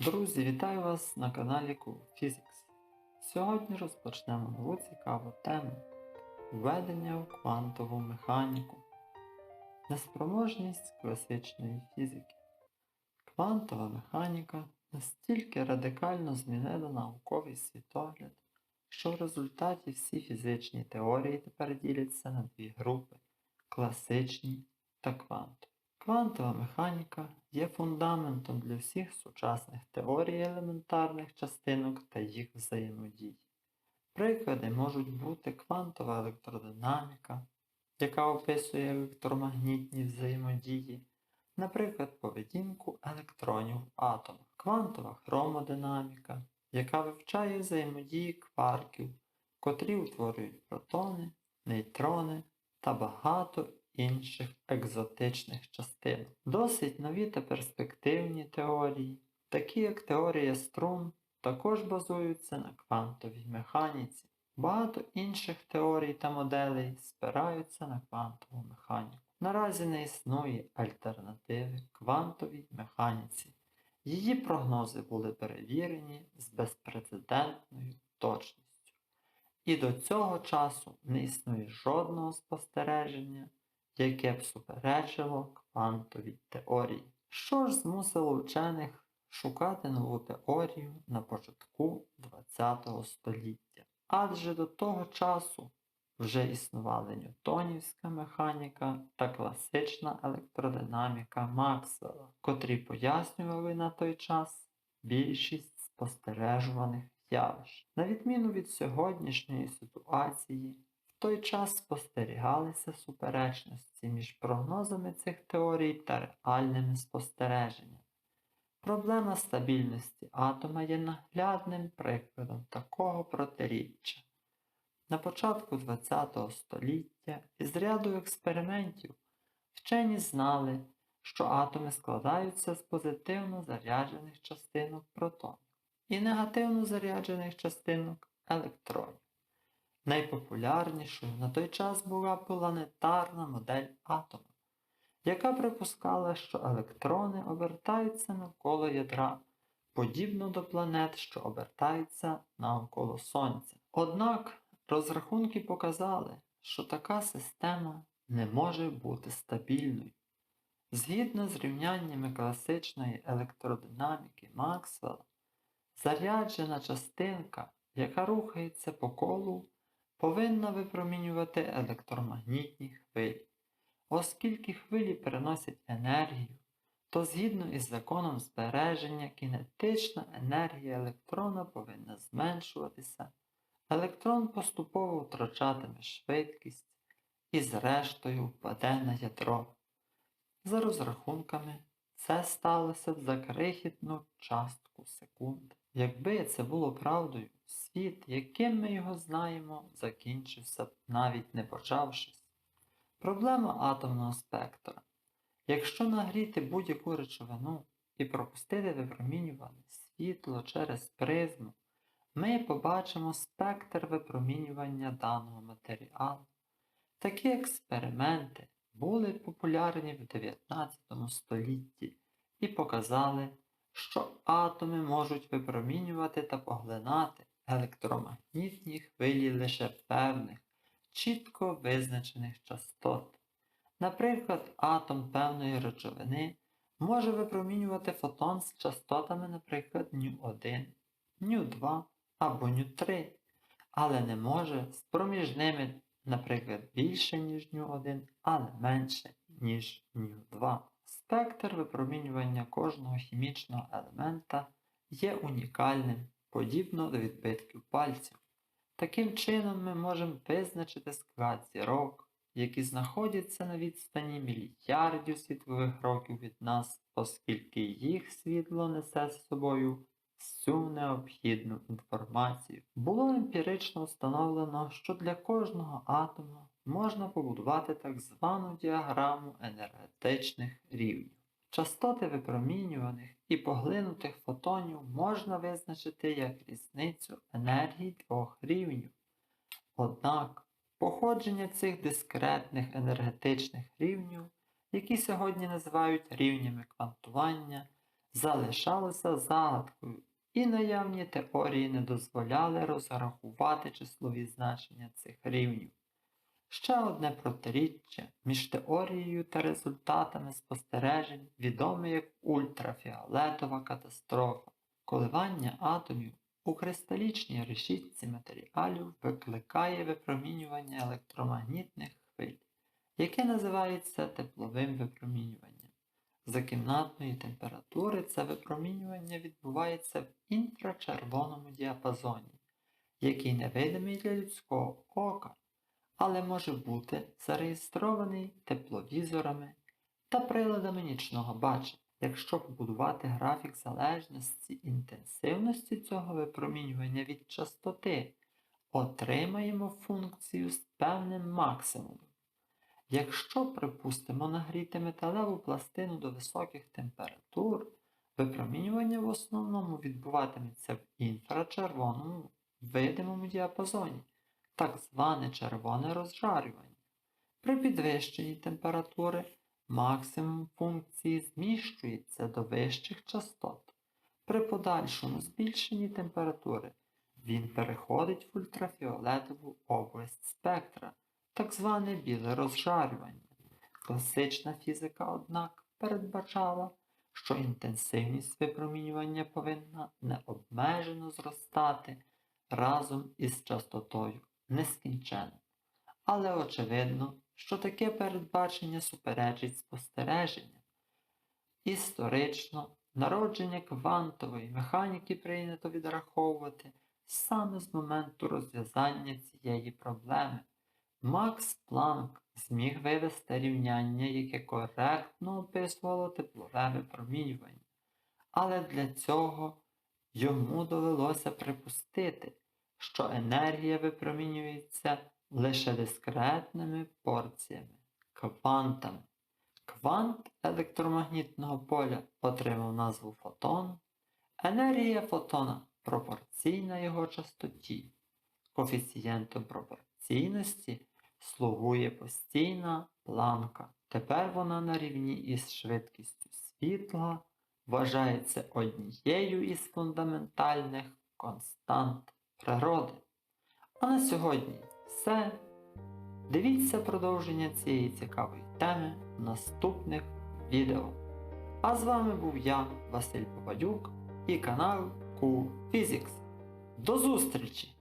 Друзі, вітаю вас на каналі Cool Physics. Сьогодні розпочнемо нову цікаву тему введення в квантову механіку. Неспроможність класичної фізики. Квантова механіка настільки радикально змінила науковий світогляд, що в результаті всі фізичні теорії тепер діляться на дві групи класичні та квантові. Квантова механіка є фундаментом для всіх сучасних теорій елементарних частинок та їх взаємодій. Приклади можуть бути квантова електродинаміка, яка описує електромагнітні взаємодії, наприклад, поведінку електронів в квантова хромодинаміка, яка вивчає взаємодії кварків, котрі утворюють протони, нейтрони та багато інших екзотичних частин. Досить нові та перспективні теорії, такі як теорія струн, також базуються на квантовій механіці. Багато інших теорій та моделей спираються на квантову механіку. Наразі не існує альтернативи квантовій механіці. Її прогнози були перевірені з безпрецедентною точністю. І до цього часу не існує жодного спостереження, яке б суперечило квантовій теорії. Що ж змусило вчених шукати нову теорію на початку ХХ століття? Адже до того часу вже існували ньютонівська механіка та класична електродинаміка Максвелла, котрі пояснювали на той час більшість спостережуваних явищ. На відміну від сьогоднішньої ситуації, в той час спостерігалися суперечності між прогнозами цих теорій та реальними спостереженнями. Проблема стабільності атома є наглядним прикладом такого протиріччя. На початку ХХ століття із ряду експериментів вчені знали, що атоми складаються з позитивно заряджених частинок протонів і негативно заряджених частинок електронів. Найпопулярнішою на той час була планетарна модель атома, яка припускала, що електрони обертаються навколо ядра, подібно до планет, що обертаються навколо Сонця. Однак розрахунки показали, що така система не може бути стабільною. Згідно з рівняннями класичної електродинаміки Максвелла, заряджена частинка, яка рухається по колу, повинна випромінювати електромагнітні хвилі. Оскільки хвилі переносять енергію, то згідно із законом збереження кінетична енергія електрона повинна зменшуватися, електрон поступово втрачатиме швидкість і зрештою впаде на ядро. За розрахунками, це сталося б за крихітну частку секунди. Якби це було правдою, світ, яким ми його знаємо, закінчився навіть не почавшись. Проблема атомного спектра. Якщо нагріти будь-яку речовину і пропустити випромінюване світло через призму, ми побачимо спектр випромінювання даного матеріалу. Такі експерименти були популярні в 19 столітті і показали, що атоми можуть випромінювати та поглинати електромагнітні хвилі лише певних, чітко визначених частот. Наприклад, атом певної речовини може випромінювати фотон з частотами, наприклад, ню1, ню2 або ню3, але не може з проміжними, наприклад, більше, ніж ню1, але менше, ніж ню2. Спектр випромінювання кожного хімічного елемента є унікальним подібно до відбитків пальців. Таким чином ми можемо визначити склад зірок, які знаходяться на відстані мільярдів світлових років від нас, оскільки їх світло несе з собою всю необхідну інформацію. Було емпірично встановлено, що для кожного атома можна побудувати так звану діаграму енергетичних рівнів. Частоти випромінюваних і поглинутих фотонів можна визначити як різницю енергії двох рівнів. Однак походження цих дискретних енергетичних рівнів, які сьогодні називають рівнями квантування, залишалося загадкою, і наявні теорії не дозволяли розрахувати числові значення цих рівнів. Ще одне протиріччя між теорією та результатами спостережень відоме як ультрафіолетова катастрофа. Коливання атомів у кристалічній решітці матеріалів викликає випромінювання електромагнітних хвиль, яке називається тепловим випромінюванням. За кімнатної температури це випромінювання відбувається в інфрачервоному діапазоні, який невидимий для людського ока, але може бути зареєстрований тепловізорами та приладами нічного бачення. Якщо побудувати графік залежності інтенсивності цього випромінювання від частоти, отримаємо функцію з певним максимумом. Якщо, припустимо, нагріти металеву пластину до високих температур, випромінювання в основному відбуватиметься в інфрачервоному видимому діапазоні, так зване червоне розжарювання. При підвищенні температури максимум функції зміщується до вищих частот. При подальшому збільшенні температури він переходить в ультрафіолетову область спектра, так зване біле розжарювання. Класична фізика, однак, передбачала, що інтенсивність випромінювання повинна необмежено зростати разом із частотою нескінченно. Але очевидно, що таке передбачення суперечить спостереженням. Історично народження квантової механіки прийнято відраховувати саме з моменту розв'язання цієї проблеми. Макс Планк зміг вивести рівняння, яке коректно описувало теплове випромінювання. Але для цього йому довелося припустити, що енергія випромінюється лише дискретними порціями, квантами. Квант електромагнітного поля отримав назву фотон. Енергія фотона пропорційна його частоті. Коефіцієнтом пропорційності слугує постійна планка. Тепер вона на рівні із швидкістю світла вважається однією із фундаментальних констант природи. А на сьогодні все. Дивіться продовження цієї цікавої теми в наступних відео. А з вами був я, Василь Попадюк, і канал Cool Physics. До зустрічі!